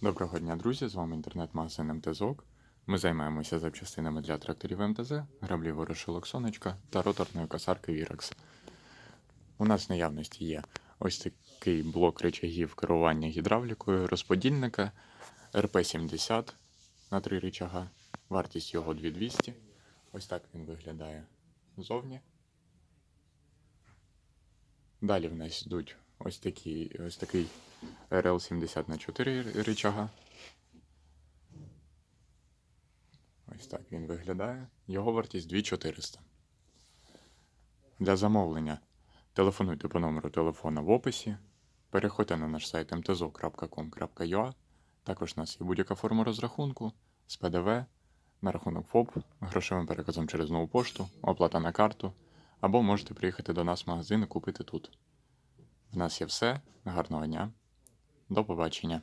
Доброго дня, друзі! З вами інтернет-магазин МТЗОК. Ми займаємося запчастинами для тракторів МТЗ, граблів ворошилок сонечка та роторної косарки Virax. У нас в наявності є ось такий блок рычагів керування гідравлікою, розподільника РП-70 на три рычага. Вартість його 2200. Ось так він виглядає ззовні. Далі в нас йдуть ось, такі, ось такий RL70 на 4 рычага. Ось так він виглядає. Його вартість 2400. Для замовлення телефонуйте по номеру телефона в описі. Переходьте на наш сайт mtzo.com.ua. Також у нас є будь-яка форма розрахунку з ПДВ, на рахунок ФОП, грошовим переказом через нову пошту, оплата на карту. Або можете приїхати до нас в магазин і купити тут. В нас є все. Гарного дня. До побачення.